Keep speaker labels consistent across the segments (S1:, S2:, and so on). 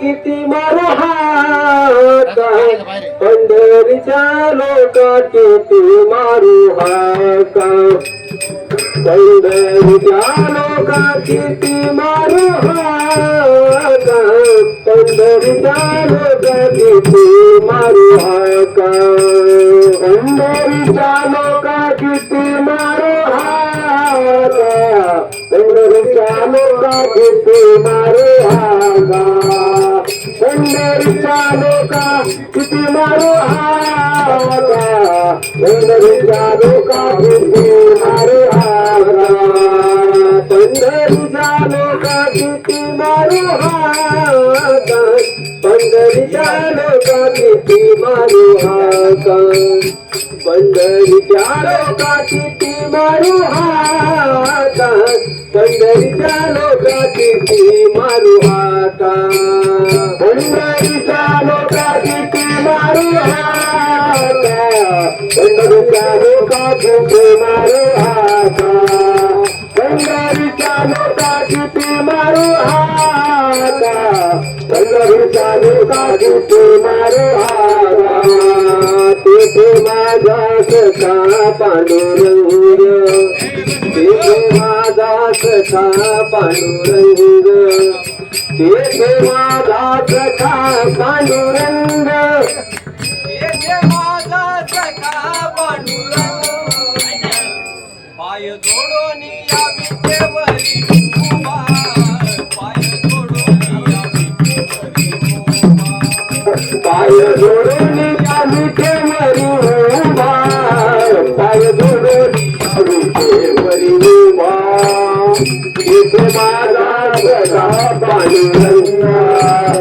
S1: किती मारू हात पंढरीच्या लोका किती मारू हात पंढरीच्या लोका किती मारू हात पंढरीच्या लोका किती मारू हात पंढरीच्या लोका किती मारू हात पंढरीच्या लोका किती मारू हात पंढरीच्या लोका किती मारू हात पंढरीच्या लोका किती मारू हात पंढरीच्या लोका किती मारू हात पंढरीच्या लोका किती मारू हात पंढरीच्या लोका किती मारू हात पंढरीच्या लोका किती मारू हात मुंबईच्या लोकांची ती मारू हाता मुंबईच्या लोकांची ती मारू हाता मुंबईच्या लोकांची ती मारू हाता पांडुरंग माझा सखा पांडुरंग माझा सखा पांडुरंग
S2: माझा सखा पांडुरंग पाय जोडून या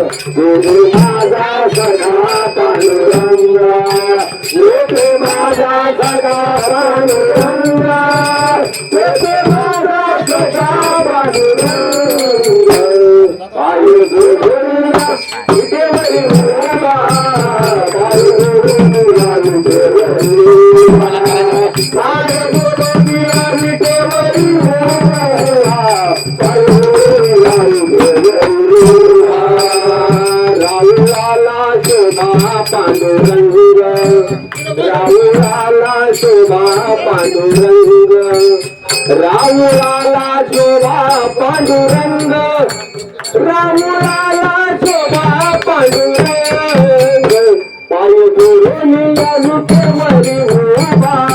S1: माझा सखा पांडुरंगा मोठे माझा सखा पांडुरंगा मोठे माझा सखा पांडुरंगा पायू दुर्गा इथे वरी मुला पायू दुर्गा इथे वरी मुला पांडुरंग. राहुळाला शोभा पांडुरंग. राहुळाला शोभा पांडुरंग. राहुळाला शोभा पांडुरंग. पाय धरून यालू केवरी उभा.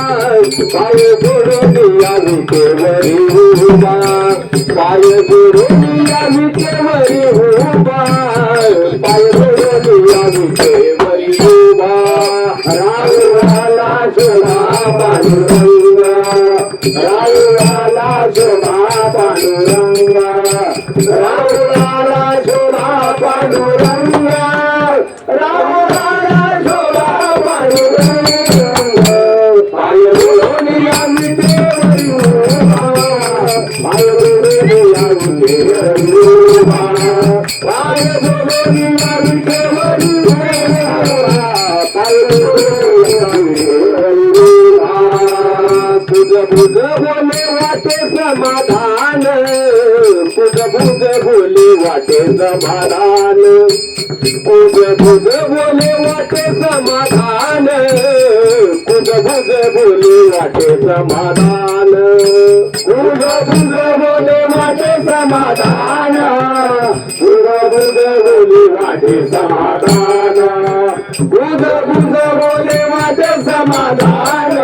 S1: पाय धरून यालू केवरी पाय धरून यालू केवरी वाटे समाधान कुज बुझ बोले वाटे समाधान. कुज बुझ बोले वाटे समाधान. कुज बुझ बोले वाटे समाधान. कुज बुझ बोले वाटे समाधान. कुज बुझ बोले वाटे समाधान.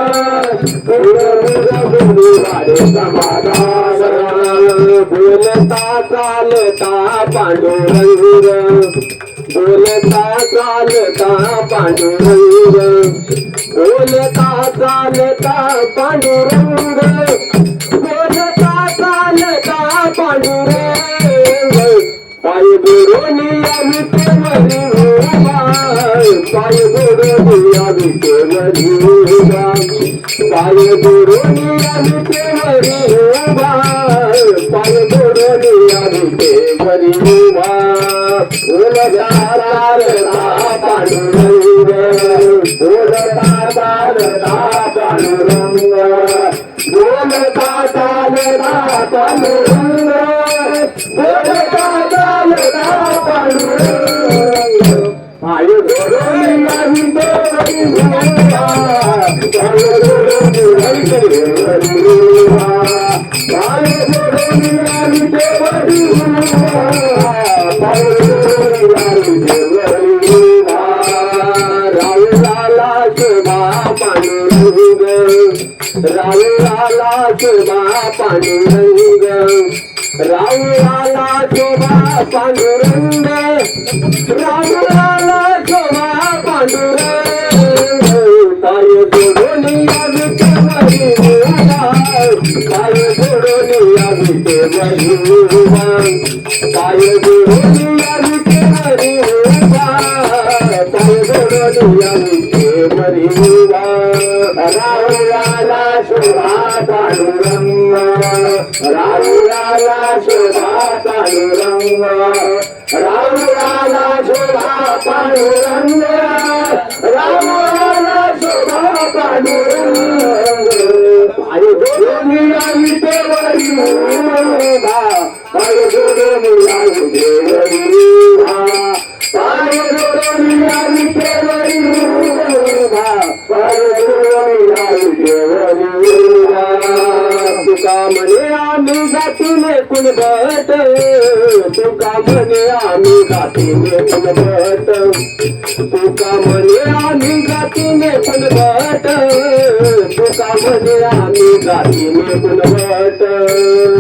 S1: कुज बुझ बोले वाटे समाधान. बोलता चालता पांडुरंग. बोलता चालता पांडुरंग. बोलता चालता पांडुरंग. बोलता चालता पांडुरंग. पाय गुरुनी विठेवरी उभा पाय गुरुनी विठेवरी उभा पाय गुरुनी विठेवरी उभा पाय परमेश्वरी Thank you. पाय जोडून या विठेवरी उभा. पाय राऊळाला शोभा पांडुरंग राऊळाला शोभा पांडुरंग. काय जोडून या काय जोडून या काय जोडून राऊळाला शोभा पांडुरंग राऊळाला शोभा पांडुरंग राऊळाला शोभा पांडुरंग जातीने तुका म्हणे आम्ही गातीने पण कुलभट तुका म्हणे आम्ही गातीने पण कुलभट तुका म्हणे आम्ही गातीने पण कुलभट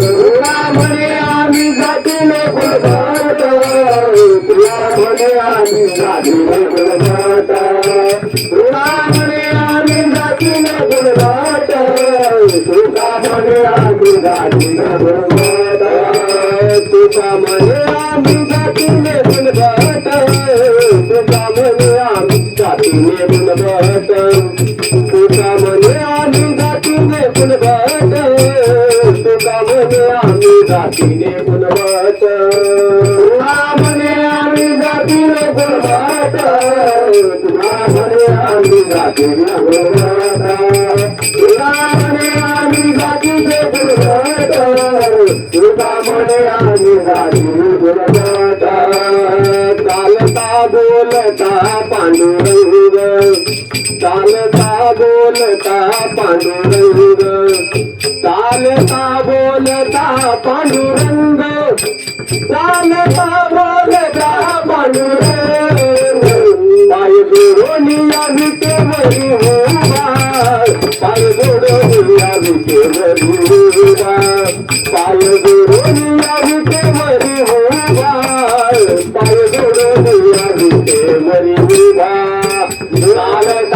S1: तुला म्हणे आम्ही गातीने पण कुलभट तुला म्हणे आम्ही गातीने पण कुलभट तुला म्हणे आम्ही गातीने पण कुलभट तुका म्हणे आम्ही गातीने पण कुलभट तुझा म्हणे आम्ही जातीने कुलभट तुझा म्हणे आम्ही जातीने कुलभट तुझा म्हणे आम्ही जातीने कुलभट तुझा म्हणे आम्ही जातीने कुलभट तुला म्हणे आम्ही जातीने कुलभट तुला म्हणे आम्ही जातीने कुलभट तुला म्हणे आम्ही जातीने पांडुरंग चालता बोलता पांडुरंग चालता बोलता पांडुरंग. पाय जोडून या विटेवरी उभा पाय जोडून या विटेवरी उभा पाय जोडून या विटेवरी उभा पाय जोडून या विटेवरी उभा चालता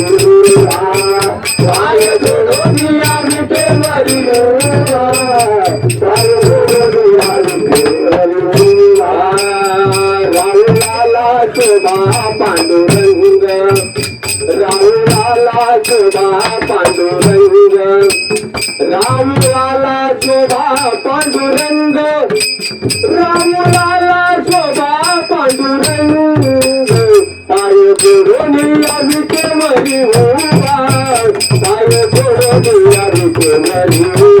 S1: पांडुरंग रामुलाला शोभा पांडुरंग रामुलाला शोभा पांडुरंग पाय जोडून या विटेवरी उभा पाय जोडून या विटेवरी उभा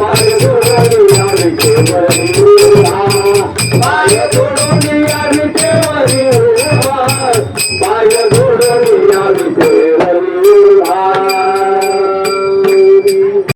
S1: पाय